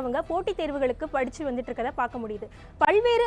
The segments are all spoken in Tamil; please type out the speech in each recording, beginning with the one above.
அவங்க போட்டித் தேர்வுகளுக்கு படித்து வந்துட்டு இருக்கதை பார்க்க முடியுது. பல்வேறு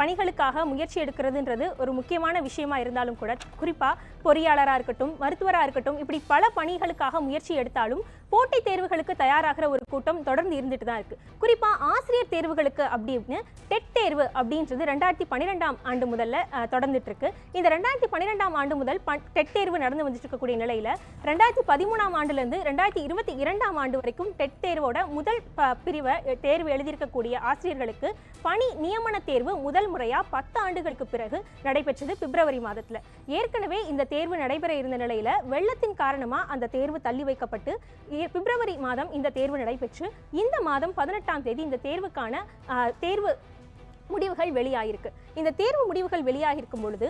பணிகளுக்காக முயற்சி எடுக்கிறதுன்றது ஒரு முக்கியமான விஷயமா இருந்தாலும் கூட குறிப்பாக பொறியாளராக இருக்கட்டும் மருத்துவராக இருக்கட்டும் இப்படி பல பணிகளுக்காக முயற்சி எடுத்தாலும் போட்டித் தேர்வுகளுக்கு தயாராகிற ஒரு கூட்டம் தொடர்ந்து இருந்துட்டு தான் இருக்கு. குறிப்பாக ஆசிரியர் தேர்வுகளுக்கு அப்படின்னு டெட் தேர்வு அப்படின்றது ரெண்டாயிரத்தி பன்னிரெண்டாம் ஆண்டு முதல்ல தொடர்ந்துட்டு இருக்கு. இந்த ரெண்டாயிரத்தி பன்னிரெண்டாம் ஆண்டு முதல் டெட் தேர்வு நடந்து வந்துட்டு இருக்கக்கூடிய நிலையில ரெண்டாயிரத்தி பதிமூணாம் ஆண்டுலேருந்து ரெண்டாயிரத்தி இருபத்தி இரண்டாம் ஆண்டு வரைக்கும் டெட் தேர்வோட முதல் பிரிவு அஹ், தேர்வு எழுதியிருக்கக்கூடிய ஆசிரியர்களுக்கு பணி நியமன தேர்வு முதல் முறையா பத்து ஆண்டுகளுக்கு பிறகு நடைபெற்றது பிப்ரவரி மாதத்துல. ஏற்கனவே இந்த தேர்வு நடைபெற இருந்த நிலையில வெள்ளத்தின் காரணமா அந்த தேர்வு தள்ளி வைக்கப்பட்டு பிப்ரவரி மாதம் இந்த தேர்வு நடைபெற்று இந்த மாதம் பதினெட்டாம் தேதி இந்த தேர்வுக்கான தேர்வு முடிவுகள் வெளியாயிருக்கு. இந்த தேர்வு முடிவுகள் வெளியாகிருக்கும் பொழுது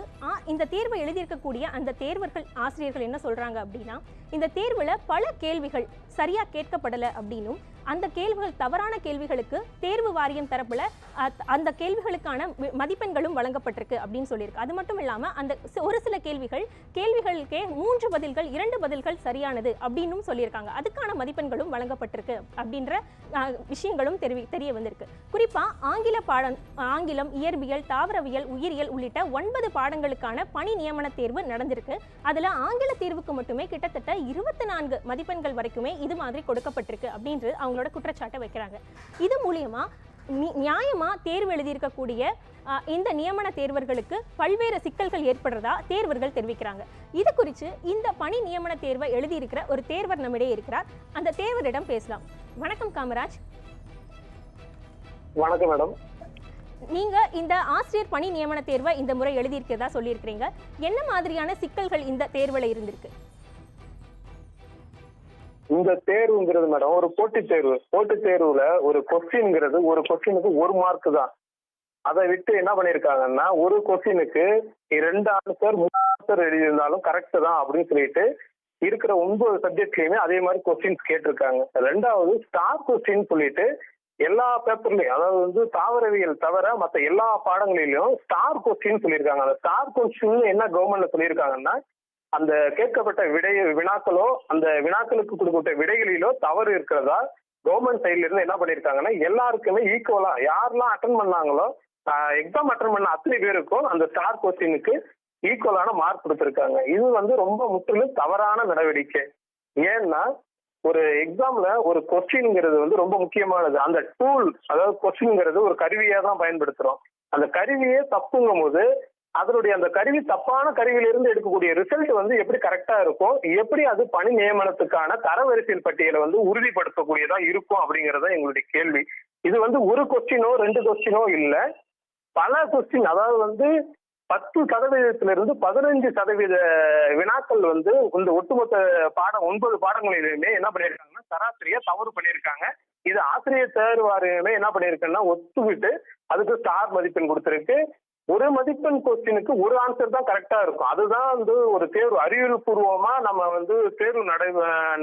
இந்த தேர்வை எழுதியிருக்கக்கூடிய அந்த தேர்வர்கள் ஆசிரியர்கள் என்ன சொல்றாங்க அப்படின்னா இந்த தேர்வுல பல கேள்விகள் சரியா கேட்கப்படலை அப்படின்னும் அந்த கேள்விகள் தவறான கேள்விகளுக்கு தேர்வு வாரியம் தரப்புல அந்த கேள்விகளுக்கான மதிப்பெண்களும் வழங்கப்பட்டிருக்கு அப்படின்னு சொல்லியிருக்கு. அது மட்டும் இல்லாம அந்த ஒரு சில கேள்விகள் கேள்விகளுக்கே மூன்று பதில்கள் இரண்டு பதில்கள் சரியானது அப்படின்னும் சொல்லியிருக்காங்க. அதுக்கான மதிப்பெண்களும் வழங்கப்பட்டிருக்கு அப்படின்ற விஷயங்களும் தெரிவி தெரிய வந்திருக்கு. குறிப்பா ஆங்கில பாடம் ஆங்கிலம் இயற்பியல் தாவரவியல் உயிரியல் உள்ளிட்ட ஒன்பது பாடங்களுக்கான பணி நியமன தேர்வு நடந்திருக்கு. அதுல ஆங்கில தேர்வுக்கு மட்டுமே கிட்டத்தட்ட இருபத்தி நான்கு மதிப்பெண்கள் வரைக்குமே இது மாதிரி கொடுக்கப்பட்டிருக்கு அப்படின்று அவங்களோட குற்றச்சாட்டை வைக்கிறாங்க. இது மூலியமா நி- நியாயமா தேர்வு எழுதியிருக்கக்கூடிய இந்த நியமன தேர்வர்களுக்கு பல்வேறு சிக்கல்கள் ஏற்படுறதா தேர்வர்கள் தெரிவிக்கிறாங்க. இது குறித்து இந்த பணி நியமன தேர்வை எழுதியிருக்கிற ஒரு தேர்வர் நம்மிடையே இருக்கிறார். அந்த தேர்வரிடம் பேசலாம். வணக்கம் காமராஜ். வணக்கம் மேடம். நீங்க இந்த ஆசிரியர் பணி நியமன தேர்வை இந்த முறை எழுதியிருக்கிறதா சொல்லியிருக்கிறீங்க. என்ன மாதிரியான சிக்கல்கள் இந்த தேர்வுல இருந்திருக்கு? இந்த தேர்வுங்கிறது மேடம் ஒரு போட்டித் தேர்வு. போட்டித் தேர்வுல ஒரு கொஸ்டின்ங்கிறது ஒரு கொஸ்டினுக்கு ஒரு மார்க் தான். அதை விட்டு என்ன பண்ணிருக்காங்கன்னா ஒரு கொஸ்டினுக்கு ரெண்டு ஆன்சர் மூணு ஆன்சர் எழுதியிருந்தாலும் கரெக்ட் தான் அப்படின்னு சொல்லிட்டு இருக்கிற ஒன்பது சப்ஜெக்ட்லயுமே அதே மாதிரி கொஸ்டின்ஸ் கேட்டிருக்காங்க. ரெண்டாவது ஸ்டார் கொஸ்டின் சொல்லிட்டு எல்லா பேப்பர்லயும் அதாவது வந்து தாவரவியல் தவிர மற்ற எல்லா பாடங்களிலும் ஸ்டார் கொஸ்டின் சொல்லியிருக்காங்க. அந்த ஸ்டார் கொஸ்டின் என்ன கவர்மெண்ட்ல சொல்லியிருக்காங்கன்னா அந்த கேட்கப்பட்ட விடை வினாக்களோ அந்த வினாக்களுக்கு கொடுக்கப்பட்ட விடைகளிலோ தவறு இருக்கிறதா? கவர்மெண்ட் சைட்ல இருந்து என்ன பண்ணிருக்காங்கன்னா எல்லாருக்குமே ஈக்குவலா யாரெல்லாம் அட்டன் பண்ணாங்களோ எக்ஸாம் அட்டன் பண்ண அத்தனை பேருக்கும் அந்த ஸ்டார் கொஸ்டினுக்கு ஈக்குவலான மார்க் கொடுத்துருக்காங்க. இது வந்து ரொம்ப முற்றிலும் தவறான நடவடிக்கை. ஏன்னா ஒரு எக்ஸாம்ல ஒரு கொஸ்டின்ங்கிறது வந்து ரொம்ப முக்கியமானது. அந்த டூல் அதாவது கொஸ்டின்ங்கிறது ஒரு கருவியா தான் பயன்படுத்துறோம். அந்த கருவியே தப்புங்கும் போது அதனுடைய அந்த கருவி தப்பான கருவியிலிருந்து எடுக்கக்கூடிய ரிசல்ட் வந்து எப்படி கரெக்டா இருக்கும் எப்படி அது பணி நியமனத்துக்கான தரவரிசையில் பட்டியலை வந்து உறுதிப்படுத்தக்கூடியதா இருக்கும் அப்படிங்கறத எங்களுடைய கேள்வி. இது வந்து ஒரு கொஸ்டினோ ரெண்டு கொஸ்டினோ இல்ல. பல கொஸ்டின் அதாவது வந்து பத்து சதவீதத்திலிருந்து பதினஞ்சு சதவீத வினாக்கள் வந்து இந்த ஒட்டுமொத்த பாடம் ஒன்பது பாடங்களிலுமே என்ன பண்ணியிருக்காங்கன்னா சராசரியா தவறு பண்ணியிருக்காங்க. இது ஆசிரியர் தேர்வாரியுமே என்ன பண்ணியிருக்குன்னா ஒத்துவிட்டு அதுக்கு ஸ்டார் மதிப்பெண் கொடுத்துருக்கு. ஒரு மதிப்பெண் கொஸ்டினுக்கு ஒரு ஆன்சர் தான் கரெக்டா இருக்கும். அதுதான் வந்து ஒரு தேர்வு அறிவியல் பூர்வமா நம்ம வந்து தேர்வு நடை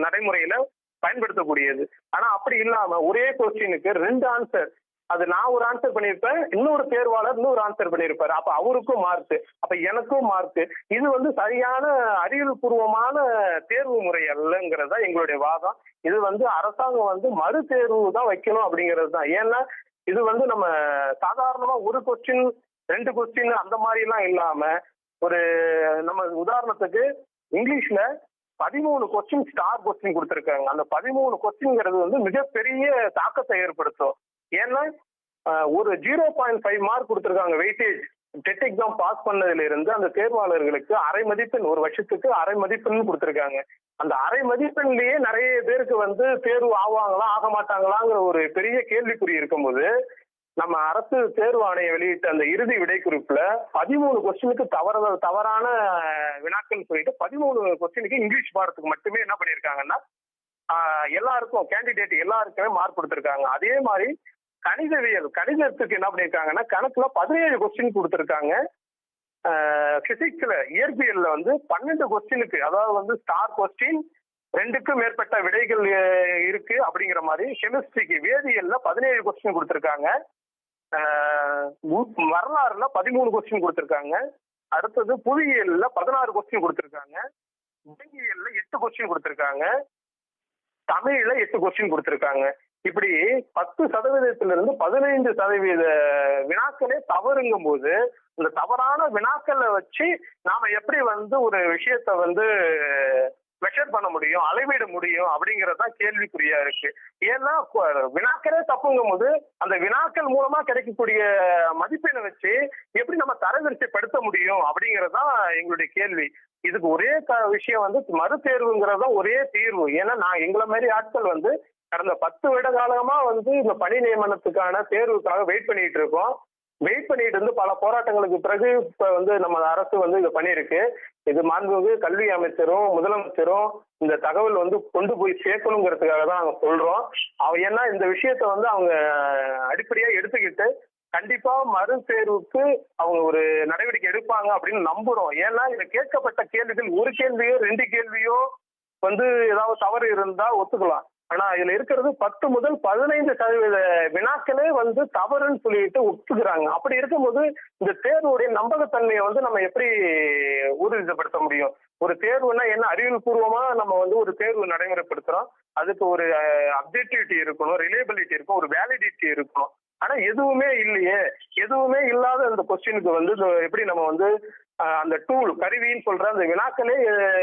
நடைமுறையில பயன்படுத்தக்கூடியது. ஆனா அப்படி இல்லாம ஒரே கொஸ்டினுக்கு ரெண்டு ஆன்சர் அது நான் ஒரு ஆன்சர் பண்ணியிருப்பேன் இன்னொரு தேர்வாளர் இன்னொரு ஆன்சர் பண்ணியிருப்பாரு. அப்ப அவருக்கும் மார்க் அப்ப எனக்கும் மார்க் இது வந்து சரியான அறிவியல் பூர்வமான தேர்வு முறை அல்லங்கிறதா எங்களுடைய வாதம். இது வந்து அரசாங்கம் வந்து மறு தேர்வு தான் வைக்கணும் அப்படிங்கிறது தான். ஏன்னா இது வந்து நம்ம சாதாரணமா ஒரு கொஸ்டின் ரெண்டு கொஸ்டின் அந்த மாதிரி எல்லாம் இல்லாம ஒரு நம்ம உதாரணத்துக்கு இங்கிலீஷ்ல பதிமூணு கொஸ்டின் ஸ்டார் கொஸ்டின் கொடுத்துருக்காங்க. அந்த பதிமூணு கொஸ்டின்ங்கிறது வந்து மிகப்பெரிய தாக்கத்தை ஏற்படுத்தும். ஏன்னா ஒரு ஜீரோ பாயிண்ட் ஃபைவ் மார்க் கொடுத்துருக்காங்க வெயிட்டேஜ் டெட் எக்ஸாம் பாஸ் பண்ணதுல இருந்து அந்த தேர்வாளர்களுக்கு அரை மதிப்பெண் ஒரு வருஷத்துக்கு அரை மதிப்பெண் கொடுத்துருக்காங்க. அந்த அரை மதிப்பெண்லயே நிறைய பேருக்கு வந்து தேர்வு ஆவாங்களா ஆக மாட்டாங்களாங்கிற ஒரு பெரிய கேள்விக்குறி இருக்கும்போது நம்ம அரசு தேர்வு ஆணையம் வெளியிட்ட அந்த இறுதி விடைக்குறிப்புல பதிமூணு கொஸ்டினுக்கு தவற தவறான வினாக்கள் சொல்லிட்டு பதிமூணு கொஸ்டினுக்கு இங்கிலீஷ் பாடத்துக்கு மட்டுமே என்ன பண்ணியிருக்காங்கன்னா எல்லாருக்கும் கேண்டிடேட் எல்லாருக்குமே மார்க் கொடுத்துருக்காங்க. அதே மாதிரி கணிதவியல் கணிதத்துக்கு என்ன பண்ணியிருக்காங்கன்னா கணக்குல பதினேழு கொஸ்டின் கொடுத்துருக்காங்க. பிசிக்ஸ்ல இயற்பியல்ல வந்து பன்னெண்டு கொஸ்டினுக்கு அதாவது வந்து ஸ்டார் கொஸ்டின் ரெண்டுக்கும் மேற்பட்ட விடைகள் இருக்கு அப்படிங்கிற மாதிரி கெமிஸ்ட்ரிக்கு வேதியியல்ல பதினேழு கொஸ்டின் கொடுத்துருக்காங்க. வரலாறுல பதிமூணு கொஸ்டின் கொடுத்துருக்காங்க. அடுத்தது புவியியல்ல பதினாறு கொஸ்டின் கொடுத்துருக்காங்க. விலங்கியல்ல எட்டு கொஸ்டின் கொடுத்துருக்காங்க. தமிழ்ல எட்டு கொஸ்டின் கொடுத்துருக்காங்க. இப்படி பத்து சதவீதத்துல இருந்து பதினைந்து சதவீத வினாக்களே தவறுங்கும் போது இந்த தவறான வினாக்களை வச்சு நாம எப்படி வந்து ஒரு விஷயத்த வந்து மெஷர் பண்ண முடியும் அளவிட முடியும் அப்படிங்கறதுதான் கேள்விக்குறியா இருக்கு. ஏன்னா வினாக்களே தப்புங்கும் போது அந்த வினாக்கள் மூலமா கிடைக்கக்கூடிய மதிப்பெண்ணை வச்சு எப்படி நம்ம தரவரிசைப்படுத்த முடியும் அப்படிங்கறதுதான் எங்களுடைய கேள்வி. இதுக்கு ஒரே க- விஷயம் வந்து மறுதேர்வுங்கிறது தான் ஒரே தீர்வு. ஏன்னா நான் எங்களை மாதிரி ஆட்கள் வந்து கடந்த பத்து வருட காலமா வந்து இந்த பணி நியமனத்துக்கான தேர்வுக்காக வெயிட் பண்ணிட்டு இருக்கோம். வெயிட் பண்ணிட்டு இருந்து பல போராட்டங்களுக்கு பிறகு இப்ப வந்து நம்ம அரசு வந்து இதை பண்ணியிருக்கு. இது மாண்புமிகு கல்வி அமைச்சரும் முதலமைச்சரும் இந்த தகவல் வந்து கொண்டு போய் சேர்க்கணுங்கிறதுக்காக தான் நாங்கள் சொல்றோம். அவ ஏன்னா இந்த விஷயத்த வந்து அவங்க அடிப்படையா எடுத்துக்கிட்டு கண்டிப்பா மறு தேர்வுக்கு அவங்க ஒரு நடவடிக்கை எடுப்பாங்க அப்படின்னு நம்புறோம். ஏன்னா இதுல கேட்கப்பட்ட கேள்விகள் ஒரு கேள்வியோ ரெண்டு கேள்வியோ வந்து ஏதாவது தவறு இருந்தா ஒத்துக்கலாம். ஆனா இதுல இருக்கிறது பத்து முதல் பதினைந்து சதவீத வினாக்களே வந்து தவறுன்னு சொல்லிட்டு ஒத்துக்கிறாங்க. அப்படி இருக்கும்போது இந்த தேர்வுடைய நம்பகத்தன்மையை வந்து நம்ம எப்படி ஊர்ஜிதப்படுத்த முடியும்? ஒரு தேர்வுனா என்ன? அறிவியல் பூர்வமா நம்ம வந்து ஒரு தேர்வு நடைமுறைப்படுத்துறோம். அதுக்கு ஒரு அப்ஜெக்டிவிட்டி இருக்கணும் ரிலேபிலிட்டி இருக்கும் ஒரு வேலிடிட்டி இருக்கணும். ஆனா எதுவுமே இல்லையே. எதுவுமே இல்லாத அந்த கொஸ்டினுக்கு வந்து எப்படி நம்ம வந்து அந்த டூல் கருவின்னு சொல்ற அந்த வினாக்களே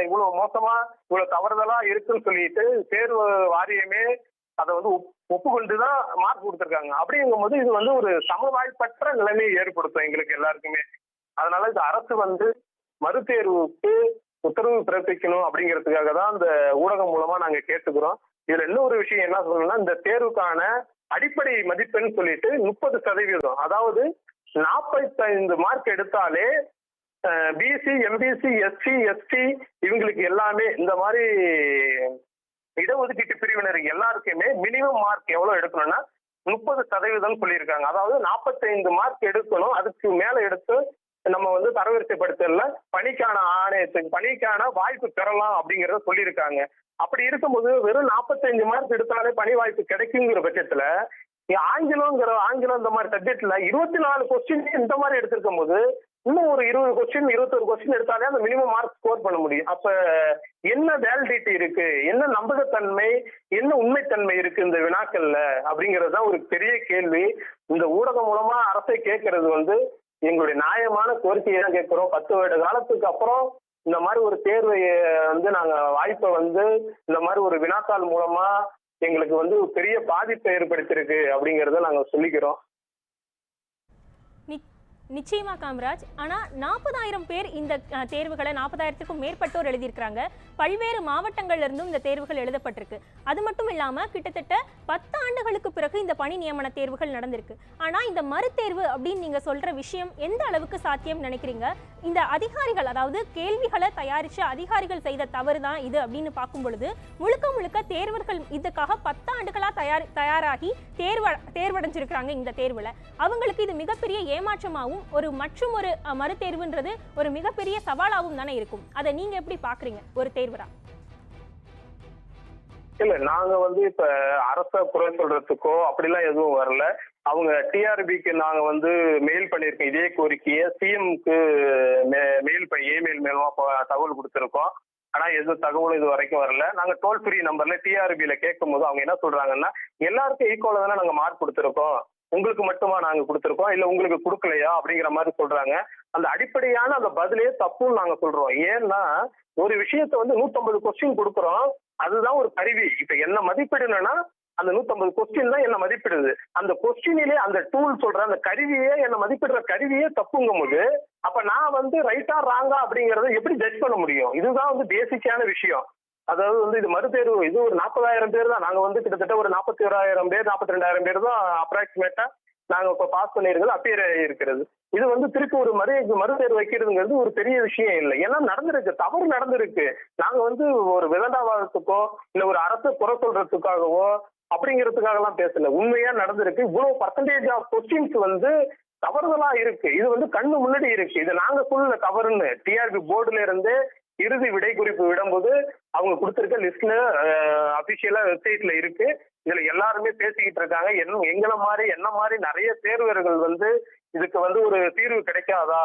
இவ்வளவு மோசமா இவ்வளவு தவறுதலா இருக்குன்னு சொல்லிட்டு தேர்வு வாரியமே அதை வந்து ஒப்- ஒப்புக்கொண்டு தான் மார்க் கொடுத்துருக்காங்க. அப்படிங்கும்போது இது வந்து ஒரு சமவாய்ப்பற்ற நிலைமையை ஏற்படுத்தும் எங்களுக்கு எல்லாருக்குமே. அதனால இந்த அரசு வந்து மறுதேர்வுக்கு உத்தரவு பிறப்பிக்கணும் அப்படிங்கிறதுக்காக தான் அந்த ஊடகம் மூலமா நாங்க கேட்டுக்கிறோம். இதுல இன்னொரு விஷயம் என்ன சொல்லணும்னா இந்த தேர்வுக்கான அடிப்படை மதிப்பெண் சொல்லிட்டு முப்பது சதவீதம் அதாவது நாற்பத்தைந்து மார்க் எடுத்தாலே பிசி எம்பிசி எஸ்சி எஸ்டி இவங்களுக்கு எல்லாமே இந்த மாதிரி இடஒதுக்கீட்டு பிரிவினர் எல்லாருக்குமே மினிமம் மார்க் எவ்வளவு எடுக்கணும்னா முப்பது சதவீதம் சொல்லியிருக்காங்க. அதாவது நாற்பத்தைந்து மார்க் எடுக்கணும். அதுக்கு மேல எடுத்து நம்ம வந்து தரவரிசைப்படுத்தல பணிக்கான ஆணையத்துக்கு பணிக்கான வாய்ப்பு பெறலாம் அப்படிங்கறத சொல்லியிருக்காங்க. அப்படி இருக்கும்போது வெறும் நாற்பத்தைந்து மார்க் எடுத்தாலே பணி வாய்ப்பு கிடைக்குங்கிற பட்சத்துல இங்க ஆங்கிலம்ங்கிற ஆங்கிலம் இந்த மாதிரி சப்ஜெக்ட்ல இருபத்தி நாலு கொஸ்டின் இந்த மாதிரி எடுத்திருக்கும் போது இன்னும் ஒரு இருபது கொஸ்டின் இருபத்தொரு கொஸ்டின் எடுத்தாலே அந்த மினிமம் மார்க் ஸ்கோர் பண்ண முடியும். அப்ப என்ன வேலிடிட்டி இருக்கு? என்ன நம்பகத்தன்மை? என்ன உண்மைத்தன்மை இருக்கு இந்த வினாக்கள்ல? அப்படிங்கிறது தான் ஒரு பெரிய கேள்வி. இந்த ஊடகம் மூலமா அரசை கேட்கறது வந்து எங்களுடைய நியாயமான கோரிக்கையை தான் கேட்கிறோம். பத்து வருட காலத்துக்கு அப்புறம் இந்த மாதிரி ஒரு தேர்வை வந்து நாங்க வாய்ப்பை வந்து இந்த மாதிரி ஒரு வினாத்தாள் மூலமா எங்களுக்கு வந்து ஒரு பெரிய பாதிப்பை ஏற்படுத்தியிருக்கு அப்படிங்கறத நாங்க சொல்லிக்கிறோம். நிச்சயமா காமராஜ். ஆனால் நாற்பதாயிரம் பேர் இந்த தேர்வுகளை நாற்பதாயிரத்துக்கும் மேற்பட்டோர் எழுதியிருக்கிறாங்க. பல்வேறு மாவட்டங்கள்ல இருந்தும் இந்த தேர்வுகள் எழுதப்பட்டிருக்கு. அது மட்டும் இல்லாமல் கிட்டத்தட்ட பத்து ஆண்டுகளுக்கு பிறகு இந்த பணி நியமன தேர்வுகள் நடந்திருக்கு. ஆனால் இந்த மறுதேர்வு அப்படின்னு நீங்க சொல்ற விஷயம் எந்த அளவுக்கு சாத்தியம் நினைக்கிறீங்க? இந்த அதிகாரிகள் அதாவது கேள்விகளை தயாரிச்ச அதிகாரிகள் செய்த தவறு தான் இது அப்படின்னு பார்க்கும் பொழுது முழுக்க முழுக்க தேர்வர்கள் இதுக்காக பத்து ஆண்டுகளாக தயார் தயாராகி தேர்வு தேர்வடைஞ்சிருக்கிறாங்க இந்த தேர்வில். அவங்களுக்கு இது மிகப்பெரிய ஏமாற்றமாகவும் ஒரு மற்றும் ஒரு அஹ், மறுதேர்வுன்றது ஒரு மிகப்பெரிய சவாலாகவும் தானே இருக்கும். அதை நீங்க எப்படி பாக்குறீங்க ஒரு தேர்வரா? இல்ல நாங்க வந்து இப்ப அரச குறை சொல்றதுக்கோ அப்படிலாம் எதுவும் வரல. அவங்க டிஆர்பிக்கு நாங்க வந்து மெயில் பண்ணியிருக்கோம். இதே கோரிக்கையை சிஎம்க்கு மெயில் இமெயில் மூலமா தகவல் கொடுத்துருக்கோம். ஆனா எதுவும் தகவல் இது வரைக்கும் வரல. நாங்க டோல் ஃப்ரீ நம்பர்ல டிஆர்பியில கேட்கும் போது அவங்க என்ன சொல்றாங்கன்னா எல்லாருக்கும் ஈக்குவலா தானே நாங்க மார்க் கொடுத்துருக்கோம். உங்களுக்கு மட்டுமா நாங்க கொடுத்துருக்கோம்? இல்ல உங்களுக்கு கொடுக்கலையா? அப்படிங்கிற மாதிரி சொல்றாங்க. அந்த அடிப்படையான அந்த பதிலே தப்புன்னு நாங்க சொல்றோம். ஏன்னா ஒரு விஷயத்த வந்து 150 கொஸ்டின் கொடுக்குறோம். அதுதான் ஒரு கருவி. இப்ப என்ன மதிப்பிடணும்னா அந்த 150 கொஸ்டின் தான் என்ன மதிப்பிடுது. அந்த கொஸ்டினிலே அந்த டூல் சொல்ற அந்த கருவியே என்ன மதிப்பிடுற கருவியே தப்புங்கும் போது அப்ப நான் வந்து ரைட்டா ராங்கா அப்படிங்கறத எப்படி ஜட்ஜ் பண்ண முடியும்? இதுதான் வந்து பேசிக்கான விஷயம். அதாவது வந்து இது மறுதேர்வு இது ஒரு நாற்பதாயிரம் பேர் தான். நாங்க வந்து கிட்டத்தட்ட ஒரு நாற்பத்தி ஓராயிரம் பேர் நாற்பத்தி ரெண்டாயிரம் பேர் தான் அப்ராக்சிமேட்டா நாங்க இப்ப பாஸ் பண்ணியிருக்கிறது அப்பியர் இருக்கிறது இது வந்து திருப்பி ஒரு மறு மறுதேர்வு வைக்கிறதுங்கிறது ஒரு பெரிய விஷயம் இல்லை. ஏன்னா நடந்திருக்கு தவறு நடந்திருக்கு. நாங்க வந்து ஒரு விதண்டாவாதத்துக்கோ இல்ல ஒரு அரசு குறை சொல்றதுக்காகவோ அப்படிங்கிறதுக்காகலாம் பேசல. உண்மையா நடந்திருக்கு. இவ்வளவு பர்சன்டேஜ் ஆஃப் கொஸ்டின்ஸ் வந்து தவறுதலா இருக்கு. இது வந்து கண்ணு முன்னாடி இருக்கு. இது நாங்க சொல்லல தவறுன்னு. டிஆர்பி போர்டுல இருந்து இறுதி விடை குறிப்பு விடும்போது அவங்க கொடுத்திருக்க லிஸ்ட்ல அபிஷியலா வெப்சைட்ல இருக்கு. இதுல எல்லாருமே பேசிக்கிட்டு இருக்காங்க. என்ன எங்களை மாதிரி என்ன மாதிரி நிறைய தேர்வர்கள் வந்து இதுக்கு வந்து ஒரு தீர்வு கிடைக்காதா?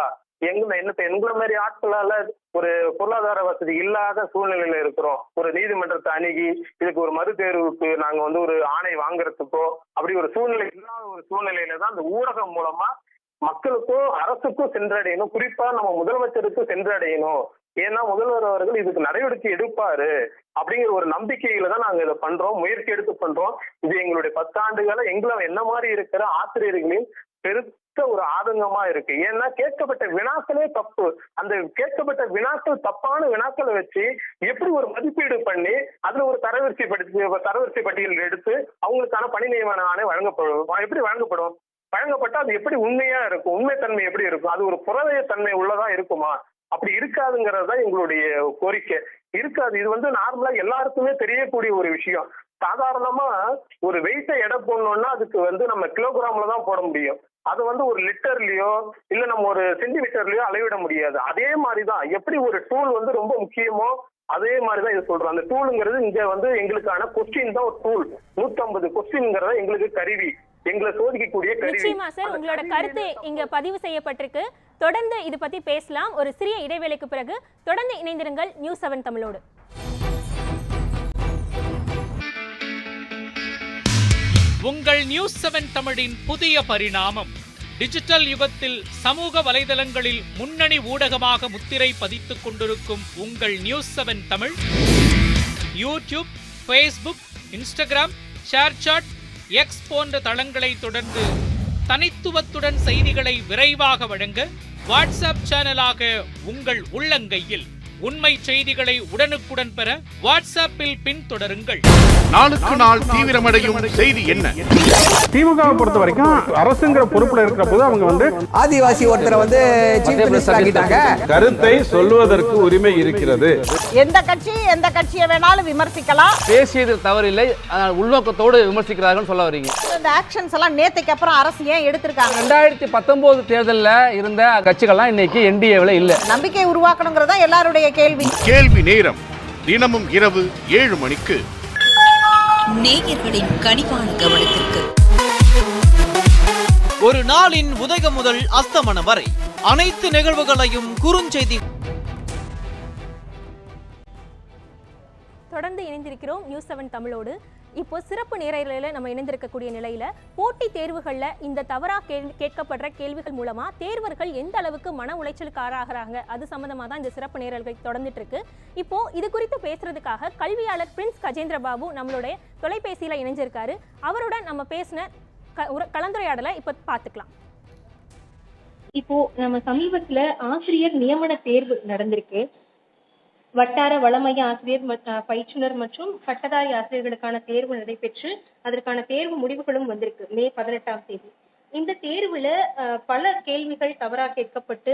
எங்க என்ன எங்களை மாதிரி ஆட்களால ஒரு பொருளாதார வசதி இல்லாத சூழ்நிலையில இருக்கிறோம். ஒரு நீதிமன்றத்தை அணுகி இதுக்கு ஒரு மறு தேர்வுக்கு நாங்க வந்து ஒரு ஆணை வாங்குறதுக்கோ அப்படி ஒரு சூழ்நிலை இல்லாத ஒரு சூழ்நிலையில தான் அந்த ஊடகம் மூலமா மக்களுக்கும் அரசுக்கும் சென்றடையணும். குறிப்பா நம்ம முதலமைச்சருக்கு சென்றடையணும். ஏன்னா முதல்வர் அவர்கள் இதுக்கு நடவடிக்கை எடுப்பாரு அப்படிங்கிற ஒரு நம்பிக்கையில தான் நாங்க இதை பண்றோம் முயற்சி எடுத்து பண்றோம். இது எங்களுடைய பத்தாண்டுகள எங்களை என்ன மாதிரி இருக்கிற ஆசிரியர்களின் பெருத்த ஒரு ஆதங்கமா இருக்கு. ஏன்னா கேட்கப்பட்ட வினாக்களே தப்பு. அந்த கேட்கப்பட்ட வினாக்கள் தப்பான வினாக்களை வச்சு எப்படி ஒரு மதிப்பீடு பண்ணி அதுல ஒரு தரவரிசை படுத்தி தரவரிசை பட்டியல் எடுத்து அவங்களுக்கான பணி நியமன ஆணை வழங்கப்படும். எப்படி வழங்கப்படும்? வழங்கப்பட்டா அது எப்படி உண்மையா இருக்கும்? உண்மைத்தன்மை எப்படி இருக்கும்? அது ஒரு புறவைய தன்மை உள்ளதா இருக்குமா? அப்படி இருக்காதுங்கிறது தான் எங்களுடைய கோரிக்கை. இருக்காது. இது வந்து நார்மலா எல்லாருக்குமே தெரியக்கூடிய ஒரு விஷயம். சாதாரணமா ஒரு வெயிட்டை எடை போடணும்னா அதுக்கு வந்து நம்ம கிலோகிராம்ல தான் போட முடியும். அது வந்து ஒரு லிட்டர்லயோ இல்ல நம்ம ஒரு சென்டிமீட்டர்லயோ அளவிட முடியாது. அதே மாதிரிதான். எப்படி ஒரு டூல் வந்து ரொம்ப முக்கியமோ அதே மாதிரிதான் இது சொல்றோம். அந்த டூலுங்கிறது இங்க வந்து எங்களுக்கான கொஸ்டின் தான் ஒரு டூல் நூத்தம்பது கொஸ்டின்ங்கிறத எங்களுக்கு கருவி. எங்களை சோதிக்கக்கூடிய நிச்சயமா சார் உங்களோட கருத்து இங்க பதிவு செய்யப்பட்டிருக்கு. தொடர்ந்து இது பத்தி பேசலாம். ஒரு சிறிய இடைவேளைக்கு பிறகு தொடர்ந்து இணைந்திருங்கள் நியூஸ் செவன் தமிழோடு. உங்கள் நியூஸ் செவன் தமிழின் புதிய பரிணாமம். டிஜிட்டல் யுகத்தில் சமூக வலைதளங்களில் முன்னணி ஊடகமாக முத்திரை பதித்துக் கொண்டிருக்கும் உங்கள் news seven Tamil. YouTube Facebook Instagram ShareChat X போன்ற தளங்களை தொடர்ந்து தனித்துவத்துடன் செய்திகளை விரைவாக வழங்க வாட்ஸ்அப் சேனலாக உங்கள் உள்ளங்கையில். உண்மை செய்திகளை உடனுக்குடன் பெற வாட்ஸ்அப்பில் பின்தொடருங்கள். நாளுக்கு நாள் தீவிரமடையும் செய்தி என்ன? திமுகவை பொறுத்த வரைக்கும் அரசுங்கிற பொறுப்புல இருக்கிற போது அவங்க வந்து ஆதிவாசி ஒருத்தரை வந்து கருத்தை சொல்வதற்கு உரிமை இருக்கிறது. எந்த கட்சி எந்த கட்சியை வேணாலும் விமர்சிக்கலாம். பேசியது தவறில்லை ஆனால் உள்நோக்கத்தோடு விமர்சிக்கிறார்கள் சொல்ல வரீங்க. இந்த ஆக்ஷன்ஸ் எல்லாம் நேத்துக்கு அப்புறம் அரசு ஏன் எடுத்திருக்காங்க? ரெண்டாயிரத்தி பத்தொன்பது தேர்தலில் இருந்த கட்சிகள்லாம் இன்னைக்கு என்டிஏவில் இல்லை. நம்பிக்கை உருவாக்கணுங்கிறதா எல்லாருடைய கேள்வி. கேள்வி நேரம். தினமும் இரவு ஏழு மணிக்கு. நேயர்களின் கனிவான கவனத்திற்கு. ஒரு நாளின் உதயம் முதல் அஸ்தமனம் வரை அனைத்து நிகழ்வுகளையும் குறுஞ்செய்தி தொடர்ந்து இணைந்திருக்கிறோம் நியூஸ் செவன் தமிழோடு. இப்போ சிறப்பு நேரலையில் நம்ம இணைந்திருக்கக்கூடிய நிலையில போட்டி தேர்வுகள்ல இந்த தவறா கேள்வி கேட்கப்படுற கேள்விகள் மூலமா தேர்வர்கள் எந்த அளவுக்கு மன உளைச்சலுக்கு ஆளாகிறாங்க அது சம்பந்தமா தான் இந்த சிறப்பு நேரல்கள் தொடர்ந்துட்டு இருக்கு இப்போ இது குறித்து பேசுறதுக்காக கல்வியாளர் பிரின்ஸ் கஜேந்திர பாபு நம்மளுடைய தொலைபேசியில இணைஞ்சிருக்காரு. அவருடன் நம்ம பேசின க- கலந்துரையாடலை இப்போ பார்த்துக்கலாம். இப்போ நம்ம சமீபத்துல ஆசிரியர் நியமன தேர்வு நடந்திருக்கு. வட்டார வளமைய ஆசிரியர் பயிற்றுனர் மற்றும் பட்டதாரி ஆசிரியர்களுக்கான தேர்வு நடைபெற்று அதற்கான தேர்வு முடிவுகளும் வந்திருக்கு மே பதினெட்டாம் தேதி. இந்த தேர்வுல பல கேள்விகள் தவறா கேட்கப்பட்டு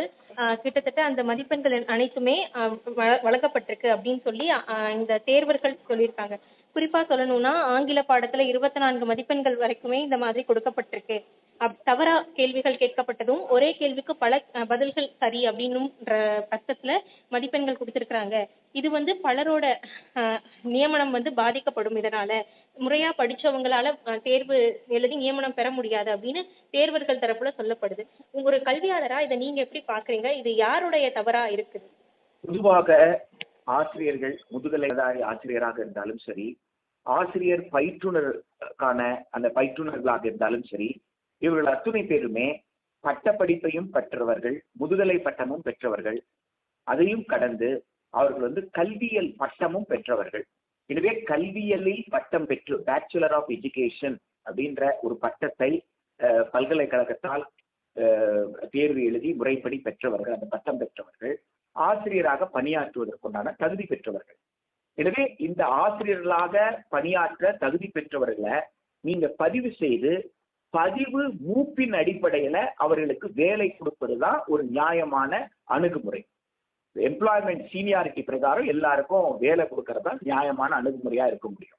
கிட்டத்தட்ட அந்த மதிப்பெண்கள் அனைத்துமே அஹ், வழங்கப்பட்டிருக்கு அப்படின்னு சொல்லி இந்த தேர்வர்கள் சொல்லியிருக்காங்க. குறிப்பா சொல்லணும்னா ஆங்கில பாடத்துல இருபத்தி நான்கு மதிப்பெண்கள் வரைக்குமே இந்த மாதிரி கொடுக்கப்பட்டிருக்கு. தவறா கேள்விகள் கேட்கப்பட்டதும் ஒரே கேள்விக்கு பல பதில்கள் சரி அப்படின்னு பட்சத்துல மதிப்பெண்கள் கொடுத்திருக்கிறாங்க. இது வந்து பலரோட நியமனம் வந்து பாதிக்கப்படும் இதனால. முறையா படிச்சவங்களால தேர்வு எழுதி நியமனம் பெற முடியாது அப்படின்னு தேர்வர்கள் தரப்புல சொல்லப்படுது. உங்க ஒரு கல்வியாளரா இதை நீங்க எப்படி பாக்குறீங்க? இது யாருடைய தவறா இருக்குது? பொதுவாக ஆசிரியர்கள் முதுகலைதாரி ஆசிரியராக இருந்தாலும் சரி ஆசிரியர் பயிற்றுனருக்கான அந்த பயிற்றுனர்களாக இருந்தாலும் சரி இவர்கள் அத்துணை பேருமே பட்டப்படிப்பையும் பெற்றவர்கள் முதுகலை பட்டமும் பெற்றவர்கள். அதையும் கடந்து அவர்கள் வந்து கல்வியல் பட்டமும் பெற்றவர்கள். எனவே கல்வியலில் பட்டம் பெற்று பேச்சுலர் ஆஃப் எஜுகேஷன் அப்படின்ற ஒரு பட்டத்தை அஹ், பல்கலைக்கழகத்தால் தேர்வு எழுதி முறைப்படி பெற்றவர்கள் அந்த பட்டம் பெற்றவர்கள். ஆசிரியராக பணியாற்றுவதற்குண்டான தகுதி பெற்றவர்கள். எனவே இந்த ஆசிரியர்களாக பணியாற்ற தகுதி பெற்றவர்களை நீங்க பதிவு செய்து பதிவு மூப்பின் அடிப்படையில அவர்களுக்கு வேலை கொடுப்பதுதான் ஒரு நியாயமான அணுகுமுறை. எம்ப்ளாய்மெண்ட் சீனியாரிட்டி பிரகாரம் எல்லாருக்கும் வேலை கொடுக்கறது தான் நியாயமான அணுகுமுறையா இருக்க முடியும்.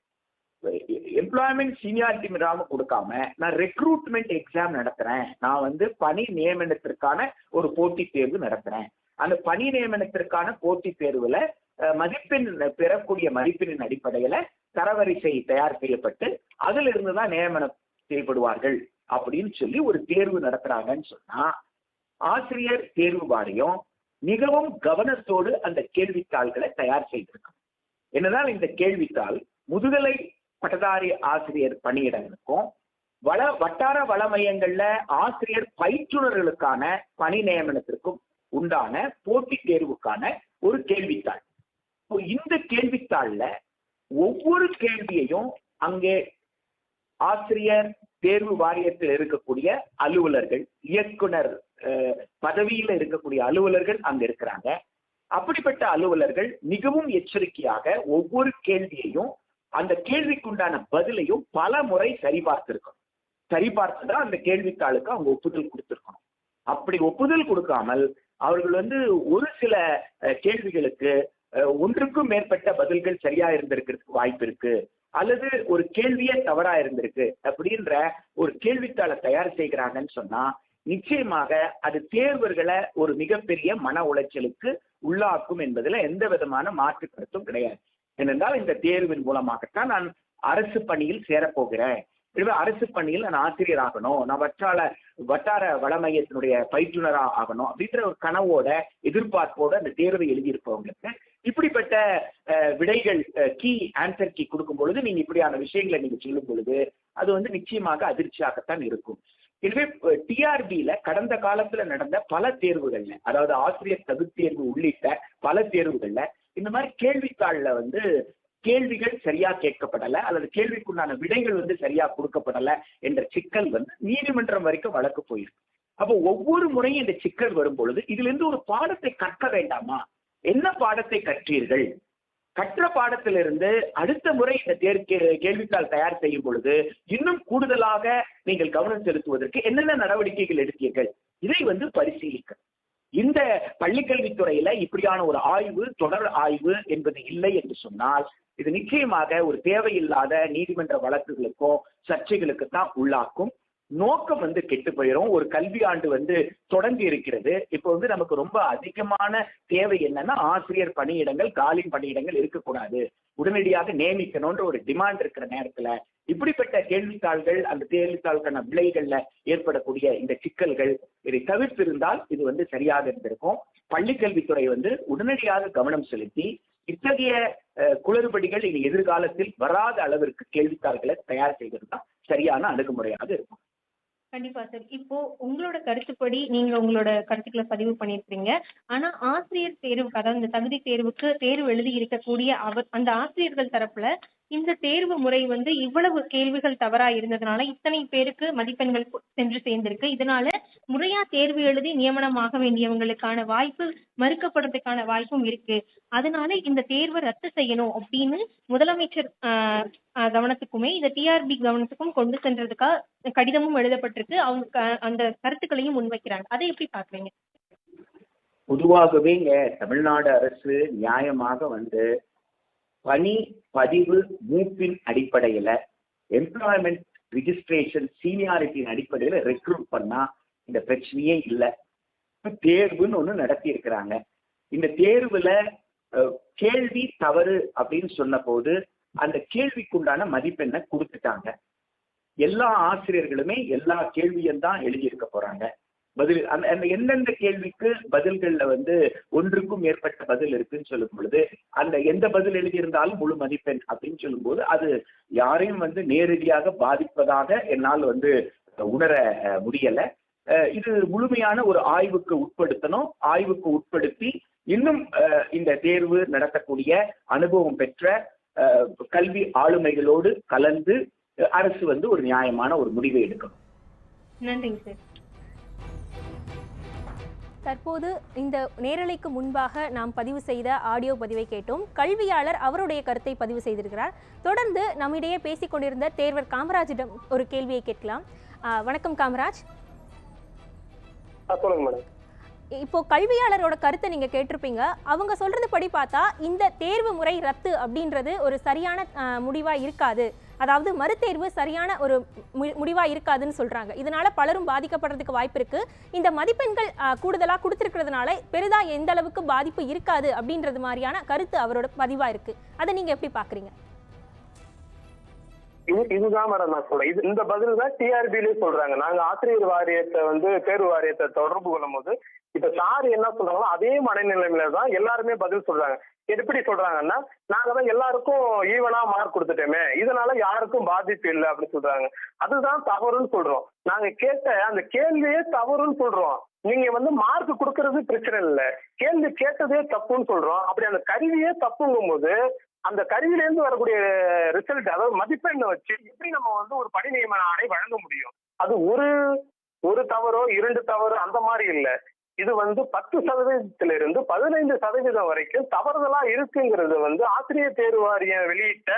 எம்ப்ளாய்மெண்ட் சீனியாரிட்டி மிராம கொடுக்காம நான் ரெக்ரூட்மெண்ட் எக்ஸாம் நடத்துறேன். நான் வந்து பணி நியமனத்திற்கான ஒரு போட்டித் தேர்வு நடத்துறேன். அந்த பணி நியமனத்திற்கான போட்டி தேர்வுல மதிப்பெண் பெறக்கூடிய மதிப்பெண்ணின் அடிப்படையில தரவரிசை தயார் செய்யப்பட்டு அதுல இருந்துதான் நியமனம் செய்யப்படுவார்கள் அப்படின்னு சொல்லி ஒரு தேர்வு நடத்துறாங்கன்னு சொன்னா ஆசிரியர் தேர்வு வாரியம் மிகவும் கவனத்தோடு அந்த கேள்வித்தாள்களை தயார் செய்திருக்கும். என்னதான் இந்த கேள்வித்தாள் முதுகலை பட்டதாரி ஆசிரியர் பணியிடங்களுக்கும் வள வட்டார வள மையங்கள்ல ஆசிரியர் பயிற்றுனர்களுக்கான பணி நியமனத்திற்கும் உண்டான போட்டித் தேர்வுக்கான ஒரு கேள்வித்தாள். இப்போ இந்த கேள்வித்தாள்ல ஒவ்வொரு கேள்வியையும் அங்கே ஆசிரியர் தேர்வு வாரியத்தில் இருக்கக்கூடிய அலுவலர்கள் இயக்குனர் அஹ், பதவியில இருக்கக்கூடிய அலுவலர்கள் அங்க இருக்கிறாங்க. அப்படிப்பட்ட அலுவலர்கள் மிகவும் எச்சரிக்கையாக ஒவ்வொரு கேள்வியையும் அந்த கேள்விக்குண்டான பதிலையும் பல முறை சரிபார்த்திருக்கணும். சரிபார்த்துதான் அந்த கேள்வித்தாளுக்கு அவங்க ஒப்புதல் கொடுத்திருக்கணும். அப்படி ஒப்புதல் கொடுக்காமல் அவர்கள் வந்து ஒரு சில கேள்விகளுக்கு ஒன்றுக்கும் மேற்பட்ட பதில்கள் சரியா இருந்திருக்கிறதுக்கு வாய்ப்பு இருக்கு. அல்லது ஒரு கேள்வியே தவறா இருந்திருக்கு அப்படின்ற ஒரு கேள்வித்தாளை தயார் செய்கிறாங்கன்னு சொன்னா நிச்சயமாக அது தேர்வர்களை ஒரு மிகப்பெரிய மன உளைச்சலுக்கு உள்ளாக்கும் என்பதுல எந்த விதமான மாற்று கருத்தும் கிடையாது. ஏனென்றால் இந்த தேர்வின் மூலமாகத்தான் நான் அரசு பணியில் சேரப்போகிறேன். எனவே அரசு பணியில் நான் ஆசிரியர் ஆகணும் நான் வட்டார வட்டார வளமையத்தினுடைய பயிற்றுனரா ஆகணும் அப்படின்ற ஒரு கனவோட எதிர்பார்ப்போட அந்த தேர்வை எழுதியிருப்பவங்களுக்கு இப்படிப்பட்ட விடைகள் கீ ஆன்சர் கீ கொடுக்கும் பொழுது நீங்க இப்படியான விஷயங்களை நீங்க சொல்லும் பொழுது அது வந்து நிச்சயமாக அதிர்ச்சியாகத்தான் இருக்கும். எனவே டிஆர்பியில கடந்த காலத்துல நடந்த பல தேர்வுகள்ல அதாவது ஆசிரியர் தகுதி தேர்வு உள்ளிட்ட பல தேர்வுகள்ல இந்த மாதிரி கேள்வித்தாள்ல வந்து கேள்விகள் சரியா கேட்கப்படல அல்லது கேள்விக்குண்டான விடைகள் வந்து சரியா கொடுக்கப்படல என்ற சிக்கல் வந்து நீதிமன்றம் வரைக்கும் வழக்கு போயிருக்கு. அப்போ ஒவ்வொரு முறையும் இந்த சிக்கல் வரும் பொழுது இதுல இருந்து ஒரு பாடத்தை கற்க வேண்டாமா? என்ன பாடத்தை கற்றீர்கள்? கற்ற பாடத்திலிருந்து அடுத்த முறை இந்த தேர் கே- கேள்வித்தாள் தயார் செய்யும் பொழுது இன்னும் கூடுதலாக நீங்கள் கவனம் செலுத்துவதற்கு என்னென்ன நடவடிக்கைகள் எடுத்தீர்கள்? இதை வந்து பரிசீலிக்க. இந்த பள்ளிக்கல்வித்துறையில இப்படியான ஒரு ஆய்வு தொடர் ஆய்வு என்பது இல்லை என்று சொன்னால் இது நிச்சயமாக ஒரு தேவையில்லாத நீதிமன்ற வழக்குகளுக்கும் சர்ச்சைகளுக்கு தான் உள்ளாக்கும். நோக்கம் வந்து கெட்டு போயிடும் ஒரு கல்வி ஆண்டு வந்து தொடங்கி இருக்கிறது. இப்போ வந்து நமக்கு ரொம்ப அதிகமான தேவை என்னன்னா ஆசிரியர் பணியிடங்கள் காலி பணியிடங்கள் இருக்கக்கூடாது. உடனடியாக நியமிக்கணும்ன்ற ஒரு டிமாண்ட் இருக்கிற நேரத்துல இப்படிப்பட்ட கேள்வித்தாள்கள் அந்த கேள்வித்தாளுக்கான விலைகள்ல ஏற்படக்கூடிய இந்த சிக்கல்கள் இதை தவிர்த்திருந்தால் இது வந்து சரியாக இருந்திருக்கும். பள்ளிக்கல்வித்துறை வந்து உடனடியாக கவனம் செலுத்தி இத்தகைய அஹ், குளறுபடிகள் இனி எதிர்காலத்தில் வராத அளவிற்கு கேள்வித்தாள்களை தயார் செய்வது தான் சரியான அணுகுமுறையாக இருக்கும். கண்டிப்பா சார் இப்போ உங்களோட கருத்துப்படி நீங்க உங்களோட கருத்துக்களை பதிவு பண்ணிருக்கீங்க ஆனா ஆசிரியர் தேர்வுக்கு அதாவது இந்த தகுதி தேர்வுக்கு தேர்வு எழுதி இருக்கக்கூடிய அவர் அந்த ஆசிரியர்கள் தரப்புல இந்த தேர்வு முறை வந்து இவ்வளவு கேள்விகள் தவறா இருந்ததுனால இத்தனை பேருக்கு மதிப்பெண்கள் சென்று சேர்ந்திருக்கு. இதனால முறையா தேர்வு எழுதி நியமனமாக வேண்டியவங்களுக்கான வாய்ப்பு மறுக்கப்படுறதுக்கான வாய்ப்பும் இருக்கு. அதனால இந்த தேர்வை ரத்து செய்யணும் அப்படின்னு முதலமைச்சர் ஆஹ், கவனத்துக்குமே இந்த டிஆர்பி கவனத்துக்கும் கொண்டு சென்றதுக்காக கடிதமும் எழுதப்பட்டிருக்கு. அவங்க க- அந்த கருத்துக்களையும் முன்வைக்கிறாங்க. அதை எப்படி பாக்குறீங்க பொதுவாகவே இங்க தமிழ்நாடு அரசு நியாயமாக வந்து பணி பதிவு மூப்பின் அடிப்படையில எம்ப்ளாய்மெண்ட் ரிஜிஸ்ட்ரேஷன் சீனியாரிட்டியின் அடிப்படையில ரெக்ரூட் பண்ணா இந்த பிரச்சனையே இல்லை. தேர்வுன்னு ஒண்ணு நடத்தி இருக்கிறாங்க இந்த தேர்வுல கேள்வி தவறு அப்படின்னு சொன்ன போது அந்த கேள்விக்குண்டான மதிப்பெண்ணை கொடுத்துட்டாங்க. எல்லா ஆசிரியர்களுமே எல்லா கேள்வியும் தான் எழுதியிருக்க போறாங்க. பதில் அந்த அந்த எந்தெந்த கேள்விக்கு பதில்கள்ல வந்து ஒன்றுக்கும் மேற்பட்ட பதில் இருக்குன்னு சொல்லும் பொழுது அந்த எந்த பதில் எழுதியிருந்தாலும் முழு மதிப்பெண் அப்படின்னு சொல்லும்போது அது யாரையும் வந்து நேரடியாக பாதிப்பதாக என்னால் வந்து உணர முடியல. அஹ், இது முழுமையான ஒரு ஆய்வுக்கு உட்படுத்தணும். ஆய்வுக்கு உட்படுத்தி இன்னும் அஹ், இந்த தேர்வு நடத்தக்கூடிய அனுபவம் பெற்ற கல்வி ஆளுமைகளோடு கலந்து அரசு வந்து ஒரு நியாயமான ஒரு முடிவை எடுக்கணும். நன்றிங்க சார். தற்போது இந்த நேரலைக்கு முன்பாக நாம் பதிவு செய்த ஆடியோ பதிவை கேட்டோம். கல்வியாளர் அவருடைய கருத்தை பதிவு செய்திருக்கிறார். தொடர்ந்து நம்மிடையே பேசிக் கொண்டிருந்த தேர்வர் காமராஜிடம் ஒரு கேள்வியை கேட்கலாம். வணக்கம் காமராஜ். சொல்லுங்க மேடம். இப்போ கல்வியாளரோட கருத்தை நீங்க கேட்டிருப்பீங்க. அவங்க சொல்றது படி பார்த்தா இந்த தேர்வு முறை ரத்து அப்படின்றது ஒரு சரியான முடிவா இருக்காது. அதாவது மறுதேர்வு சரியான ஒரு மு- முடிவா இருக்காதுன்னு சொல்றாங்க. இதனால பலரும் பாதிக்கப்படுறதுக்கு வாய்ப்பு இருக்கு. இந்த மதிப்பெண்கள் கூடுதலா கொடுத்திருக்கிறதுனால பெரிதா எந்த அளவுக்கு பாதிப்பு இருக்காது அப்படின்றது மாதிரியான கருத்து அவரோட பதிவா இருக்கு. அதை நீங்க எப்படி பாக்குறீங்க? இதுதான் மேடம் நான் சொல்றேன். இது இந்த பதில் தான் டிஆர்பிலே சொல்றாங்க. நாங்க ஆசிரியர் வாரியத்தை வந்து தேர்வு வாரியத்தை தொடர்பு கொள்ளும் போது இப்ப சார் என்ன சொல்றாங்களோ அதே மனநிலைமையில தான் எல்லாருமே பதில் சொல்றாங்க. எப்படி சொல்றாங்கன்னா நாங்க தான் எல்லாருக்கும் ஈவனா மார்க் கொடுத்துட்டோமே. இதனால யாருக்கும் பாதிப்பு இல்லை அப்படின்னு சொல்றாங்க. அதுதான் தவறுன்னு சொல்றோம். நாங்க கேட்ட அந்த கேள்வியே தவறுன்னு சொல்றோம். நீங்க வந்து மார்க் கொடுக்கறது பிரச்சனை இல்லை. கேள்வி கேட்டதே தப்புன்னு சொல்றோம். அப்படி அந்த கருவியே தப்புங்கும் போது அந்த கருவியில இருந்து வரக்கூடிய ரிசல்ட் அதாவது மதிப்பெண்ணை வச்சு எப்படி நம்ம வந்து ஒரு பணி நியமன ஆணை வழங்க முடியும்? அது ஒரு ஒரு தவறோ இரண்டு தவறு அந்த மாதிரி இல்ல. இது வந்து பத்து சதவீதத்துல இருந்து பதினைந்து சதவீதம் வரைக்கும் தவறுதலா இருக்குங்கிறது வந்து ஆசிரியர் தேர்வு வாரியம் வெளியிட்ட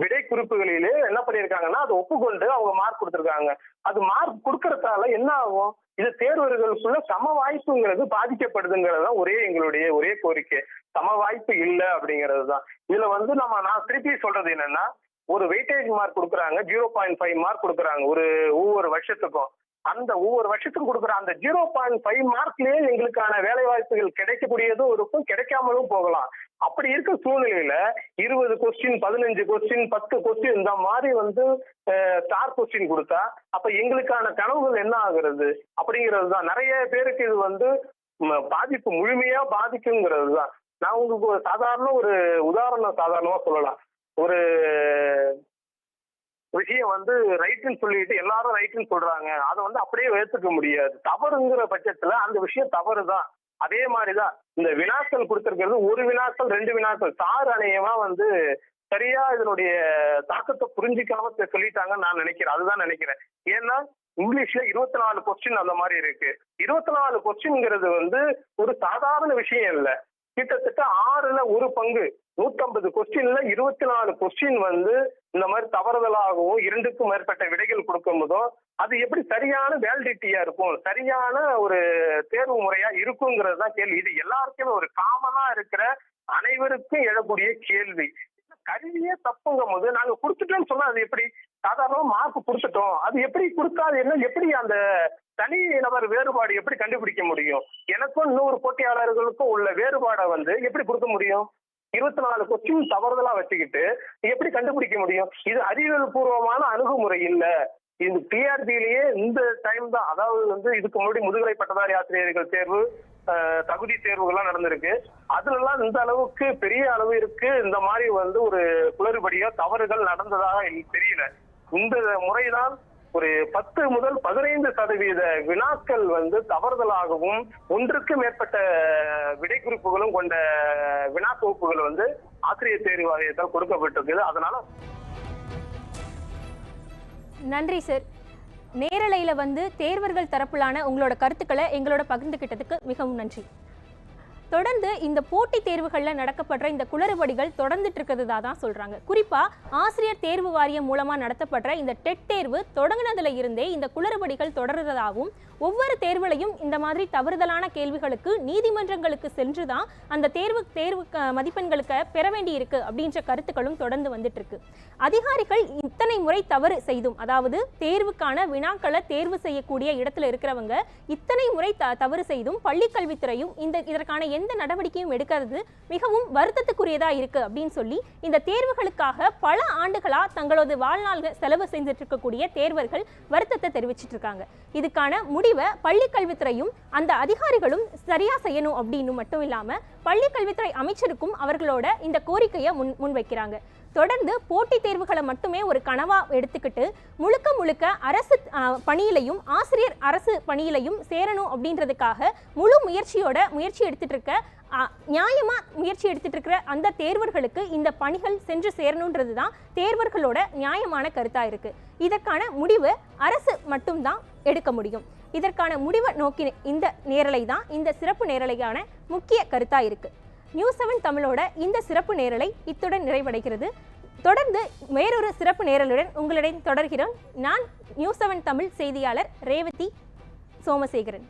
விடை குறிப்புகளிலே என்ன பண்ணியிருக்காங்கன்னா அதை ஒப்புக்கொண்டு அவங்க மார்க் கொடுத்துருக்காங்க. அது மார்க் கொடுக்கறதால என்ன ஆகும்? இது தேர்வர்களுக்குள்ள சம வாய்ப்புங்கிறது பாதிக்கப்படுதுங்கிறது தான் ஒரே எங்களுடைய ஒரே கோரிக்கை. சம வாய்ப்பு இல்லை அப்படிங்கிறது தான் இதுல வந்து நம்ம நான் திருப்பி சொல்றது என்னன்னா ஒரு வெயிட்டேஜ் மார்க் கொடுக்குறாங்க ஜீரோ பாயிண்ட் ஃபைவ் மார்க் கொடுக்குறாங்க ஒரு ஒவ்வொரு வருஷத்துக்கும். அந்த ஒவ்வொரு வருஷத்துக்கும் கொடுக்குற அந்த ஜீரோ பாயிண்ட் ஃபைவ் மார்க்லயே எங்களுக்கான வேலை வாய்ப்புகள் கிடைக்கக்கூடியதும் இருக்கும் கிடைக்காமலும் போகலாம். அப்படி இருக்க சூழ்நிலையில இருபது கொஸ்டின் பதினஞ்சு கொஸ்டின் பத்து கொஸ்டின் இந்த மாதிரி வந்து ஸ்டார் கொஸ்டின் கொடுத்தா அப்ப எங்களுக்கான கனவுகள் என்ன ஆகுறது? அப்படிங்கிறது தான். நிறைய பேருக்கு இது வந்து பாதிப்பு முழுமையா பாதிக்குங்கிறது தான். நான் உங்களுக்கு ஒரு சாதாரண ஒரு உதாரணம் சாதாரணமா சொல்லலாம். ஒரு விஷயம் வந்து ரைட்டுன்னு சொல்லிட்டு எல்லாரும் ரைட்டுன்னு சொல்றாங்க. அதை வந்து அப்படியே ஏத்துக்க முடியாது. தவறுங்கிற பட்சத்துல அந்த விஷயம் தவறு தான் அதே மாதிரிதான் இந்த வினாக்கள் கொடுத்திருக்கிறது ஒரு வினாக்கள் ரெண்டு வினாக்கள் சார் அணையமா வந்து சரியா இதனுடைய தாக்கத்தை புரிஞ்சிக்காம சொல்லிட்டாங்க சொல்லிட்டாங்கன்னு நான் நினைக்கிறேன். அதுதான் நினைக்கிறேன். ஏன்னா இங்கிலீஷ்ல இருபத்தி நாலு கொஸ்டின் அந்த மாதிரி இருக்கு. இருபத்தி நாலு கொஸ்டின்ங்கிறது வந்து ஒரு சாதாரண விஷயம் இல்லை. கிட்டத்தட்ட ஆறுல ஒரு பங்கு. நூத்தம்பது கொஸ்டின்ல இருபத்தி நாலு கொஸ்டின் வந்து இந்த மாதிரி தவறுதலாகவும் இரண்டுக்கும் மேற்பட்ட விடைகள் கொடுக்கும்போதும் அது எப்படி சரியான வேலிடிட்டியா இருக்கும்? சரியான ஒரு தேர்வு முறையா இருக்குங்கிறது தான் கேள்வி. இது எல்லாருக்குமே ஒரு காமனா இருக்கிற அனைவருக்கும் எழக்கூடிய கேள்வி. கருவியே தப்புங்கும் போது நாங்க கொடுத்துட்டோம்னு சொன்னா அது எப்படி? சாதாரணமா மார்க் கொடுத்துட்டோம். அது எப்படி கொடுக்காது என்ன? எப்படி அந்த தனி நபர் வேறுபாடு எப்படி கண்டுபிடிக்க முடியும்? எனக்கும் இன்னொரு போட்டியாளர்களுக்கும் உள்ள வேறுபாடை வந்து எப்படி கொடுக்க முடியும்? இருபத்தி நாலு கொஸ்டின் தவறுதலா வச்சுக்கிட்டு எப்படி கண்டுபிடிக்க முடியும்? இது அறிவியல் பூர்வமான அணுகுமுறை இல்ல. இந்த டிஆர்பியிலேயே இந்த டைம் தான். அதாவது வந்து இதுக்கு முன்னாடி முதுகலை பட்டதாரி ஆசிரியர்கள் தேர்வு தகுதி தேர்வுகள்லாம் நடந்திருக்கு. அதுலலாம் இந்த அளவுக்கு பெரிய அளவிற்கு இந்த மாதிரி வந்து ஒரு குளறுபடியோ தவறுகள் நடந்ததாக தெரியல. இந்த முறைதான் ஒரு பத்து முதல் பதினைந்து சதவீத வினாக்கள் வந்து தவறுதலாகவும் ஒன்றுக்கு மேற்பட்ட விடை குறிப்புகளும் கொண்ட வினா தொகுப்புகள் வந்து ஆசிரியர் தேர்வு வாரியத்தால் கொடுக்கப்பட்டிருக்குது. அதனால நன்றி சார் நேரலையில் வந்து தேர்வர்கள் தரப்பிலான உங்களோட கருத்துக்களை எங்களோட பகிர்ந்துக்கிட்டதுக்கு மிகவும் நன்றி. தொடர்ந்து இந்த போட்டித் தேர்வுகளில் நடக்கப்படுற இந்த குளறுபடிகள் தொடர்ந்துட்டு இருக்கிறதா தான் சொல்றாங்க. குறிப்பாக ஆசிரியர் தேர்வு வாரியம் மூலமாக நடத்தப்படுற இந்த டெட் தேர்வு தொடங்கினதுல இருந்தே இந்த குளறுபடிகள் தொடர்றதாகவும் ஒவ்வொரு தேர்வுலையும் இந்த மாதிரி தவறுதலான கேள்விகளுக்கு நீதிமன்றங்களுக்கு சென்று தான் அந்த தேர்வு தேர்வு மதிப்பெண்களுக்கு பெற வேண்டி இருக்கு அப்படின்ற கருத்துக்களும் தொடர்ந்து வந்துட்டு இருக்கு. அதிகாரிகள் இத்தனை முறை தவறு செய்தும் அதாவது தேர்வுக்கான வினாக்களை தேர்வு செய்யக்கூடிய இடத்துல இருக்கிறவங்க இத்தனை முறை த தவறு செய்தும் பள்ளிக்கல்வித்துறையும் இந்த இதற்கான எந்த நடவடிக்கையும் எடுக்கிறது மிகவும் வருத்தத்துக்குரியதா இருக்கு அப்படின்னு சொல்லி இந்த தேர்வுகளுக்காக பல ஆண்டுகளா தங்களது வாழ்நாள்கள் செலவு செஞ்சுட்டு இருக்கக்கூடிய தேர்வர்கள் வருத்தத்தை தெரிவிச்சிட்டு இருக்காங்க இதுக்கான முடிவை பள்ளி கல்வித்துறையும் அந்த அதிகாரிகளும் சரியா செய்யணும் அப்படின்னு மட்டும் இல்லாம பள்ளி கல்வித்துறை அமைச்சருக்கும் அவர்களோட இந்த கோரிக்கையை முன் முன்வைக்கிறாங்க. தொடர்ந்து போட்டித் தேர்வுகளை மட்டுமே ஒரு கனவா எடுத்துக்கிட்டு முழுக்க முழுக்க அரசு பணியிலையும் ஆசிரியர் அரசு பணியிலையும் சேரணும் அப்படின்றதுக்காக முழு முயற்சியோட முயற்சி எடுத்துட்டு இருக்க நியாயமா முயற்சி எடுத்துட்டு இருக்கிற அந்த தேர்வர்களுக்கு இந்த பணிகள் சென்று சேரணுன்றது தான் தேர்வர்களோட நியாயமான கருத்தா இருக்கு. இதற்கான முடிவு அரசு மட்டும்தான் எடுக்க முடியும். இதற்கான முடிவை நோக்கி இந்த நேரலை தான் இந்த சிறப்பு நேரலையான முக்கிய கருத்தா இருக்குது நியூஸ் செவன் தமிழோட இந்த சிறப்பு நேரலை இத்துடன் நிறைவடைகிறது. தொடர்ந்து வேறொரு சிறப்பு நேரலுடன் உங்களுடன் தொடர்கிறோம். நான் நியூஸ் செவன் தமிழ் செய்தியாளர் ரேவதி சோமசேகரன்.